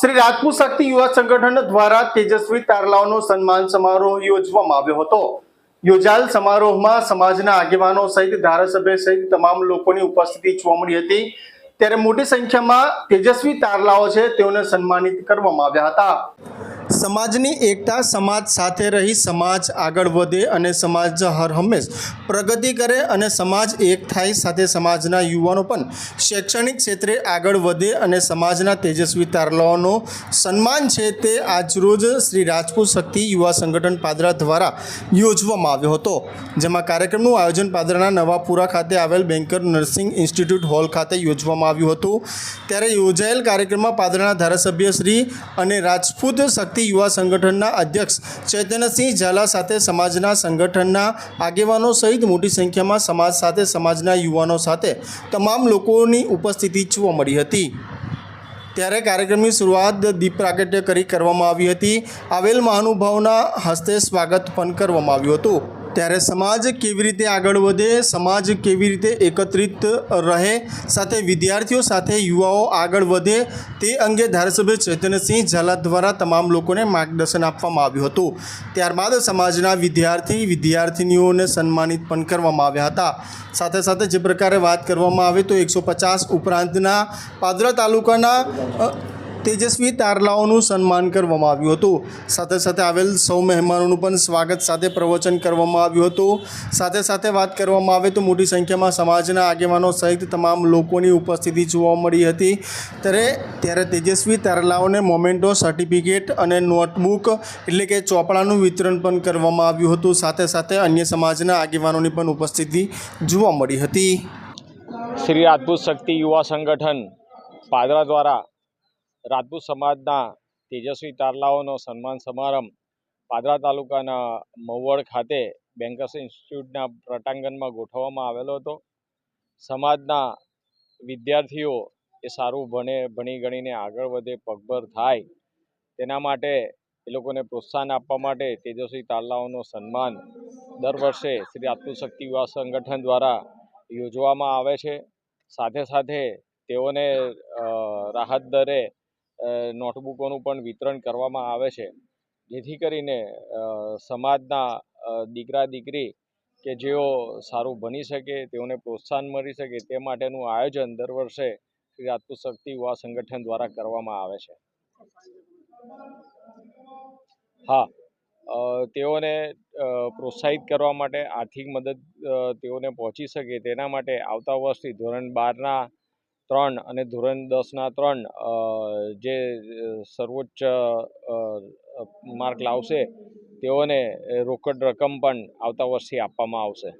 શ્રી રાજપૂત શક્તિ યુવા સંગઠન દ્વારા તેજસ્વી તારલાઓનો સન્માન સમારોહ યોજવામાં આવ્યો હતો. યોજાયેલ સમારોહમાં સમાજના આગેવાનો સહિત ધારાસભ્ય સહિત તમામ લોકોની ઉપસ્થિતિ જોવા મળી હતી. ત્યારે મોટી સંખ્યામાં તેજસ્વી તારલાઓ છે, તેઓને સન્માનિત કરવામાં આવ્યા હતા. સમાજની એકતા, સમાજ સાથે રહી સમાજ આગળ વધે અને સમાજ હર હંમેશ પ્રગતિ કરે અને સમાજ એક થાય. સાથે સમાજના યુવાનો પણ શૈક્ષણિક ક્ષેત્રે આગળ વધે અને સમાજના તેજસ્વી તારલાઓનો સન્માન છે તે આજરોજ શ્રી રાજપૂત શક્તિ યુવા સંગઠન પાદરા દ્વારા યોજવામાં આવ્યો હતો. જેમાં કાર્યક્રમનું આયોજન પાદરાના નવાપુરા ખાતે આવેલ બેન્કર નર્સિંગ ઇન્સ્ટિટ્યૂટ હોલ ખાતે યોજવામાં આવ્યું હતું. ત્યારે યોજાયેલ કાર્યક્રમમાં પાદરાના ધારાસભ્ય શ્રી અને રાજપૂત શક્તિ યુવા સંગઠનના અધ્યક્ષ ચૈતન્યસિંહ ઝાલા સાથે સમાજના સંગઠનના આગેવાનો સહિત મોટી સંખ્યામાં સમાજ સાથે, સમાજના યુવાનો સાથે તમામ લોકોની ઉપસ્થિતિ જોવા મળી હતી. ત્યારે કાર્યક્રમની શરૂઆત દીપ પ્રાગટ્ય કરી કરવામાં આવી હતી. આવેલ મહાનુભાવના હસ્તે સ્વાગત પણ કરવામાં આવ્યું હતું. ત્યારે સમાજ કેવી રીતે આગળ વધે, સમાજ કેવી રીતે એકત્રિત રહે, સાથે વિદ્યાર્થીઓ સાથે યુવાઓ આગળ વધે, તે અંગે ધારાસભ્ય ચૈતન્યસિંહ ઝાલા દ્વારા તમામ લોકોને માર્ગદર્શન આપવામાં આવ્યું હતું. ત્યારબાદ સમાજના વિદ્યાર્થી, વિદ્યાર્થિનીઓને સન્માનિત પણ કરવામાં આવ્યા હતા. સાથે સાથે જે પ્રકારે વાત કરવામાં આવે તો એકસો પચાસ ઉપરાંતના પાદરા તાલુકાના તેજસ્વી તારલાઓનું સન્માન કરવામાં આવ્યું હતું. સાથે સાથે આવેલ સૌ મહેમાનોનું પણ સ્વાગત સાથે પ્રવચન કરવામાં આવ્યું હતું. સાથે સાથે વાત કરવામાં આવે તો મોટી સંખ્યામાં સમાજના આગેવાનો સહિત તમામ લોકોની ઉપસ્થિતિ જોવા મળી હતી. ત્યારે ત્યારે તેજસ્વી તારલાઓને મોમેન્ટો સર્ટિફિકેટ અને નોટબુક એટલે કે ચોપડાનું વિતરણ પણ કરવામાં આવ્યું હતું. સાથે સાથે અન્ય સમાજના આગેવાનોની પણ ઉપસ્થિતિ જોવા મળી હતી. શ્રી રાજપૂત શક્તિ યુવા સંગઠન પાદરા દ્વારા રાજપૂત સમાજના તેજસ્વી તારલાઓનો સન્માન સમારંભ પાદરા તાલુકાના મવડ ખાતે બેન્કર્સ ઇન્સ્ટિટ્યૂટના પ્રટાંગણમાં ગોઠવવામાં આવેલો હતો. સમાજના વિદ્યાર્થીઓ એ સારું ભણે, ભણી ગણીને આગળ વધે, પગભર થાય, તેના માટે એ લોકોને પ્રોત્સાહન આપવા માટે તેજસ્વી તારલાઓનો સન્માન દર વર્ષે શ્રી રાજપૂત યુવા સંગઠન દ્વારા યોજવામાં આવે છે. સાથે સાથે તેઓને રાહત દરે નોટબુકોનું પણ વિતરણ કરવામાં આવે છે. જેથી કરીને સમાજના દીકરા દીકરી કે જેઓ સારું ભણી શકે, તેઓને પ્રોત્સાહન મળી શકે, તે માટેનું આયોજન દર વર્ષે શ્રી રાજપૂત શક્તિ યુવા સંગઠન દ્વારા કરવામાં આવે છે. હા તેઓને પ્રોત્સાહિત કરવા માટે આર્થિક મદદ તેઓને પહોંચી શકે, તેના માટે આવતા વર્ષથી ધોરણ બારના ત્રણ અને ધોરણ દસના ત્રણ જે સર્વોચ્ચ માર્ક લાવશે, તેઓને રોકડ રકમ પણ આવતા વર્ષથી આપવામાં આવશે.